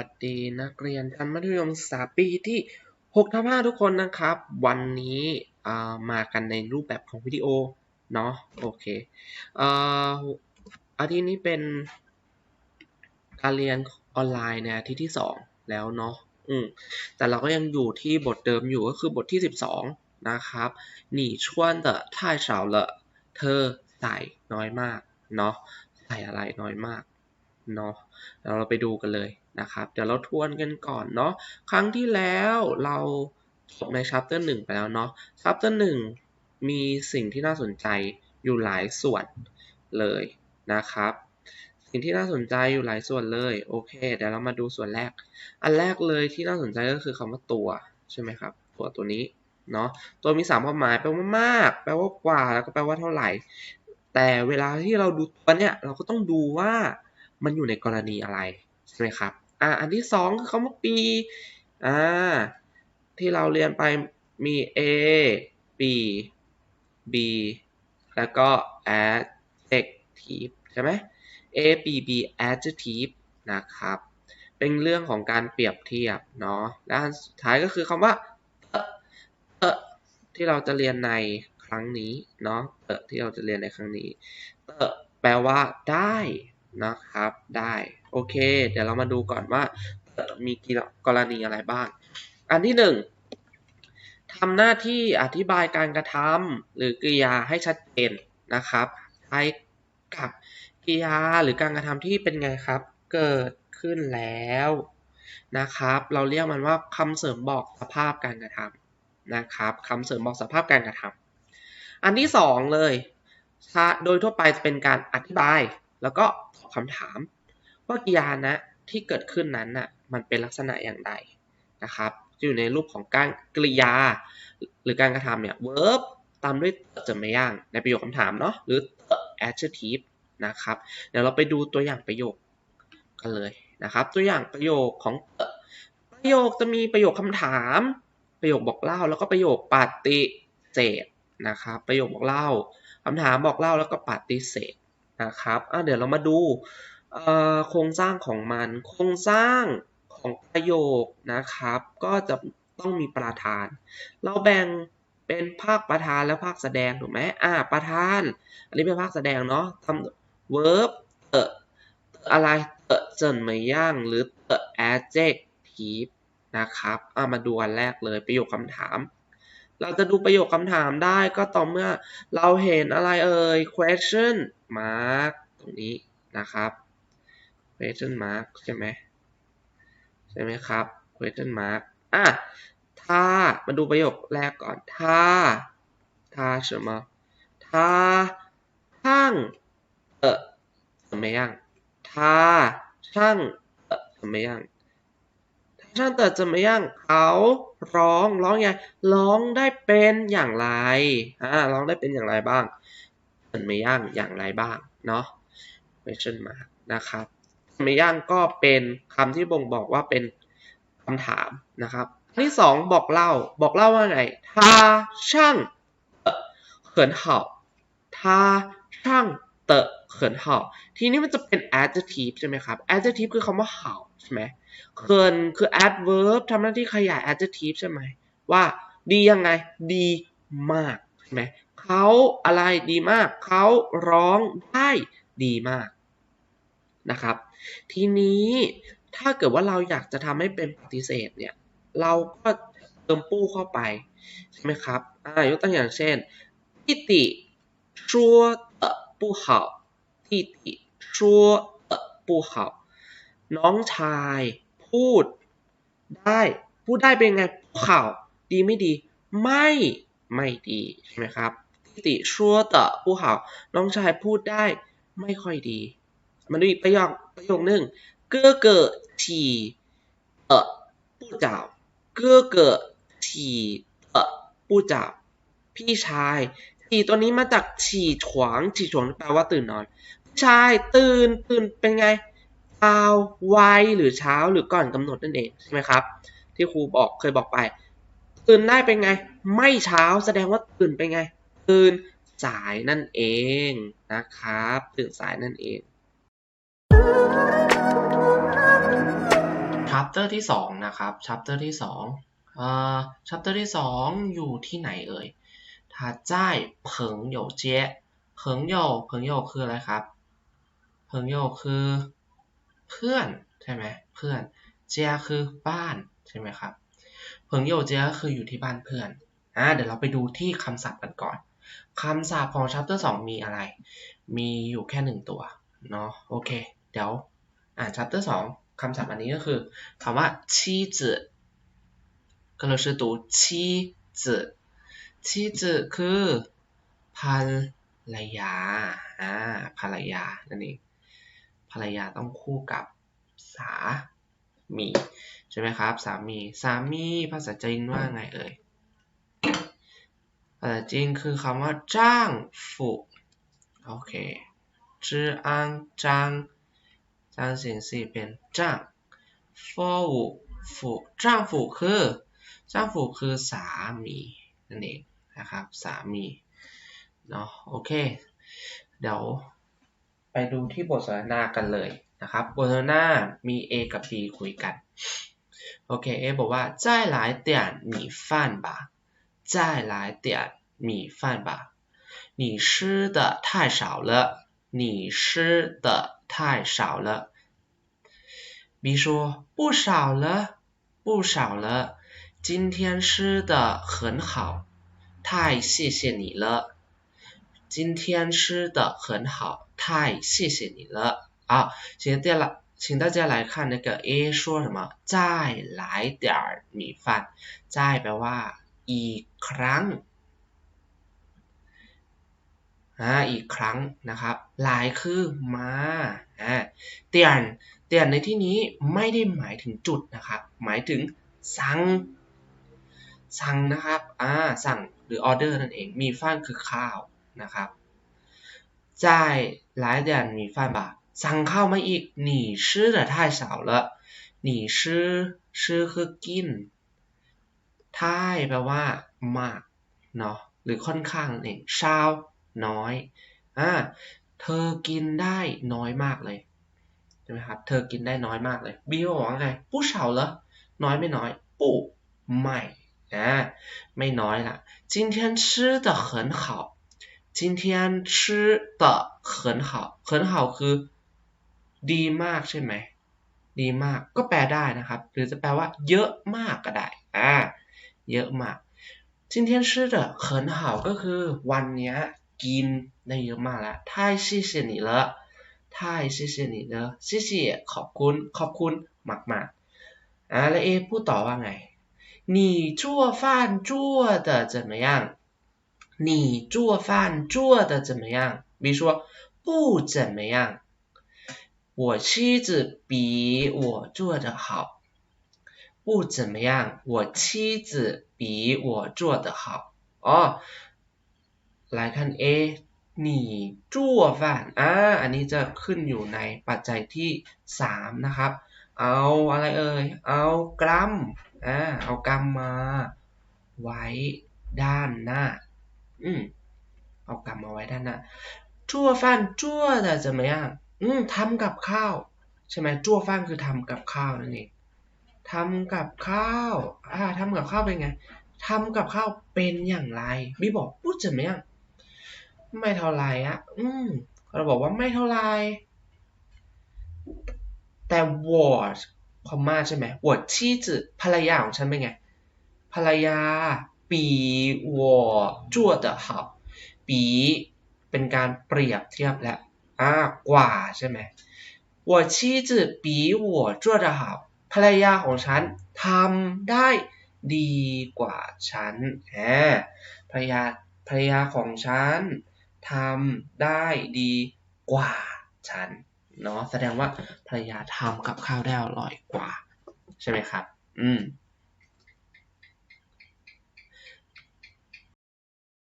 ัสดีนักเรียนชั้นมัธยมศึกษาปีที่6ทับ5ทุกคนนะครับ วันนี้มากันในรูปแบบของวิดีโอ เนาะโอเคอาทิตย์นี้เป็นการเรียนออนไลน์ในอาทิตย์ที่ 2 แล้วเนาะอืมแต่เราก็ยังอยู่ที่บทเดิมอยู่ก็คือบทที่ 12 นะครับหนีชวนเดอท่าเฉาเลอเธอใส่น้อยมากเนาะใส่อะไรน้อยมากเนาะเราไปดูกันเลย นะครับ เดี๋ยวเราทวนกันก่อนเนาะ ครั้งที่แล้วเราจบใน chapter 1 ไปแล้วเนาะ chapter 1 มีสิ่งที่น่าสนใจอยู่หลายส่วนเลยนะครับ สิ่งที่น่าสนใจอยู่หลายส่วนเลย โอเค เดี๋ยวเรามาดูส่วนแรก อันแรกเลยที่น่าสนใจก็คือคำว่าตัวใช่ไหมครับ ตัวตัวนี้เนาะ ตัวมีสามความหมาย แปลว่ามาก แปลว่ากว่า แล้วก็แปลว่าเท่าไหร่ แต่เวลาที่เราดูตัวเนี้ยเราก็ต้องดูว่ามันอยู่ในกรณีอะไร ใช่ไหมครับอ่าอันที่สองคือคำว่าปีอ่าที่เราเรียนไปมี A ปี B แล้วก็ adjective ใช่ไหม A B B adjective นะครับ เป็นเรื่องของการเปรียบเทียบเนาะ และอันสุดท้ายก็คือคำว่าเออเออที่เราจะเรียนในครั้งนี้เนาะเออที่เราจะเรียนในครั้งนี้เออแปลว่าได้ นะครับได้โอเค เดี๋ยวเรามาดูก่อนว่ามีกรณีอะไรบ้าง อันที่หนึ่งทำหน้าที่อธิบายการกระทำหรือกริยาให้ชัดเจนนะครับใช้กับกริยาหรือการกระทำที่เป็นไงครับ เกิดขึ้นแล้วนะครับ เราเรียกมันว่าคำเสริมบอกสภาพการกระทำนะครับคำเสริมบอกสภาพการกระทำอันที่สองเลย โดยทั่วไปจะเป็นการอธิบาย แล้วก็ตอบคำถาม ว่ากริยานะที่เกิดขึ้นนั้นน่ะมันเป็นลักษณะอย่างไรนะครับอยู่ในรูปของการกริยา หรือการกระทำเนี่ย verb ตามด้วยจะไม่ย่างในประโยคคำถามเนาะหรือ adjective นะครับ เดี๋ยวเราไปดูตัวอย่างประโยคกันเลยนะครับ ตัวอย่างประโยคของประโยคจะมีประโยคคำถาม ประโยคบอกเล่า แล้วก็ประโยคปฏิเสธนะครับ ประโยคบอกเล่าคำถามบอกเล่าแล้วก็ปฏิเสธ นะครับอะเดี๋ยวเรามาดูโครงสร้างของมัน โครงสร้างของประโยคนะครับ ก็จะต้องมีประธาน เราแบ่งเป็นภาคประธานและภาคแสดงถูกไหมอ่าประธาน อันนี้เป็นภาคแสดงเนาะทำ verb เอออะไรเออเจนไม่ย่างหรือเออ adjective นะครับอ่ามาดูอันแรกเลยประโยคคำถาม เราจะดูประโยคคำถามได้ก็ต่อเมื่อเราเห็นอะไรเอ่ย question mark ตรงนี้นะครับ question mark ใช่ไหมใช่ไหมครับ question mark อะถ้ามาดูประโยคแรกก่อน ถ้า ถ้าใช่ไหมถ้าช่างเออทำไมยังถ้าช่างเออทำไมยังถ้าช่างเออจะไม่ยังเขาร้องร้องไงร้องได้เป็นอย่างไรอ่าร้องได้เป็นอย่างไรบ้าง นเมย่างอย่างไรบ้างเนาะ question mark นะครับเมย่างก็เป็นคำที่บ่งบอกว่าเป็นคำถามนะครับที่สองบอกเล่าบอกเล่าว่าไงทาช่างเขินเห่าทาช่างเตะเขินเห่าทีนี้มันจะเป็น adjective ใช่ไหมครับ adjective คือคำว่าเห่าใช่ไหมเขินคือ adverb ทำหน้าที่ขยาย adjective ใช่ไหมว่าดียังไง ดีมาก ไหมเขาอะไรดีมาก เขาร้องได้ดีมากนะครับ ทีนี้ถ้าเกิดว่าเราอยากจะทำให้เป็นปฏิเสธเนี่ย เราก็เติมปู้เข้าไป ใช่ไหมครับอ่ายกตัวอย่างเช่นทิติชัวเตะปูเห่าทิติชัวเตะปูเห่าน้องชายพูดได้ พูดได้เป็นไงปูเขาดีไม่ดี ไม่ ไม่ดีใช่ไหมครับติชัวเตอผู้เขาน้องชายพูดได้ไม่ค่อยดี มันมีประโยคประโยคหนึ่งเกื้อเกอฉี่เออผู้จับเกื้อเกอฉี่เออผู้จับพี่ชายฉี่ตัวนี้มาจากฉี่ฉวางฉี่ฉวางแปลว่าตื่นนอนพี่ชายตื่นตื่นเป็นไงเช้าไวหรือเช้าหรือก่อนกำหนดนั่นเองใช่ไหมครับ ที่ครูบอกเคยบอกไป ตื่นได้เป็นไง ไม่เช้าแสดงว่าตื่นเป็นไง ตื่นสายนั่นเองนะครับ ตื่นสายนั่นเอง chapter ที่สองนะครับ chapter ที่สองเอ่อ chapter ที่สองอยู่ที่ไหนเอ่ยถ้าจ้ายเผิงโยเจ๊เผิงโยเผิงโยคืออะไรครับเผิงโยคือเพื่อนใช่ไหมเพื่อนเจีคือบ้านใช่ไหมครับ เพิงโยเจก็คืออยู่ที่บ้านเพื่อนอ่าเดี๋ยวเราไปดูที่คำศัพท์กันก่อนคำศัพท์ของ chapter 2 มีอะไร มีอยู่แค่หนึ่งตัวเนาะโอเค เดี๋ยวอ่าน chapter 2คำศัพท์อันนี้ก็คือคำว่าชีจือก็เลยชื่อตัวชีจือชีจือคือภรรยาอ่าภรรยานั่นเองภรรยาต้องคู่กับสา มีใช่ไหมครับสามีสามีภาษาจีนว่าไงเอ่ยภาษาจีนคือคำว่าจ้างฝูโอเคจื้ออังจางจางเสียงสี่เป็นจ้างฟูฝูจ้างฝูคือจ้างฝูคือสามีนั่นเองนะครับสามีเนาะโอเค เดี๋ยวไปดูที่บทสนทนากันเลย นะครับ บทสนทนามี A กับ B คุยกัน โอเค A บอกว่า再来点米饭吧再来点米饭吧你吃的太少了你吃的太少了 B 说不少了不少了今天吃的很好太谢谢你了今天吃的很好太谢谢你了 啊请大家来请大家来看那个 A 说什么再来点儿米饭再แปลว่า อีกครั้งอ่าอีกครั้งนะครับ หลายคือมาอ่าเตียนเตียนในที่นี้ไม่ได้หมายถึงจุดนะครับ หมายถึงสั่ง สั่งนะครับอ่าสั่งหรือออเดอร์นั่นเอง มีฟันคือข้าวนะครับจ่ายหลายเดือนมีฟันบ่า สั่งข้าวมาอีกหนีชื่อแต่太少了หนีชื่อชื่อคือกินท้ายแปลว่ามากเนาะหรือค่อนข้างนั่นเองเช้าน้อยอ่าเธอกินได้น้อยมากเลยใช่ไหมครับ เธอกินได้น้อยมากเลยบีบอกว่าไงผู้เฉาเหรอน้อยไม่น้อยปู่ไม่อ่าไม่น้อยละ今天吃的很好今天吃的很好很好คือ ดีมากใช่ไหมดีมากก็แปลได้นะครับ หรือจะแปลว่า เยอะมากก็ได้อ่าเยอะมาก今天吃的很好ก็คือวันเนี้ยกินได้เยอะมากแล้ว太谢谢你了太谢谢你了谢谢ขอบคุณขอบคุณมากมากอ่าแล้วเอพูดต่อว่าไง你做饭做的怎么样你做饭做的怎么样比如说不怎么样 我妻子比我做的好不怎么样我妻子比我做的好อ๋อ来看 A 你做饭อ่าอันนี้จะขึ้นอยู่ในปัจจัยที่สามนะครับ เอาอะไรเอ่ย เอากรัมอ่าเอากรัมมา ไว้ด้านหน้า อืมเอากรัมมาไว้ด้านหน้าจั่วฟันจั่วแต่จะไม่ย่าง อืมทำกับข้าว ใช่ไหมจั่วฟันคือทำกับข้าวนั่นเองทำกับข้าวอ่าทำกับข้าวเป็นไงทำกับข้าวเป็นอย่างไรบีบอกพูดจะไม่ย่างไม่เท่าไรอะอืม เราบอกว่าไม่เท่าไร แต่วอร์ดพม่าใช่ไหมวอร์ดชีจืภรรยาของฉันเป็นไง ภรรยาปีวอจั่วเดอ好ปีเป็นการเปรียบเทียบและ อ่ากว่าใช่ไหม我妻子比我做得好ภรรยาของฉันทำได้ดีกว่าฉันแหมภรรยาภรรยาของฉันทำได้ดีกว่าฉันเนาะแสดงว่าภรรยาทำกับข้าวได้อร่อยกว่า ใช่ไหมครับ อืม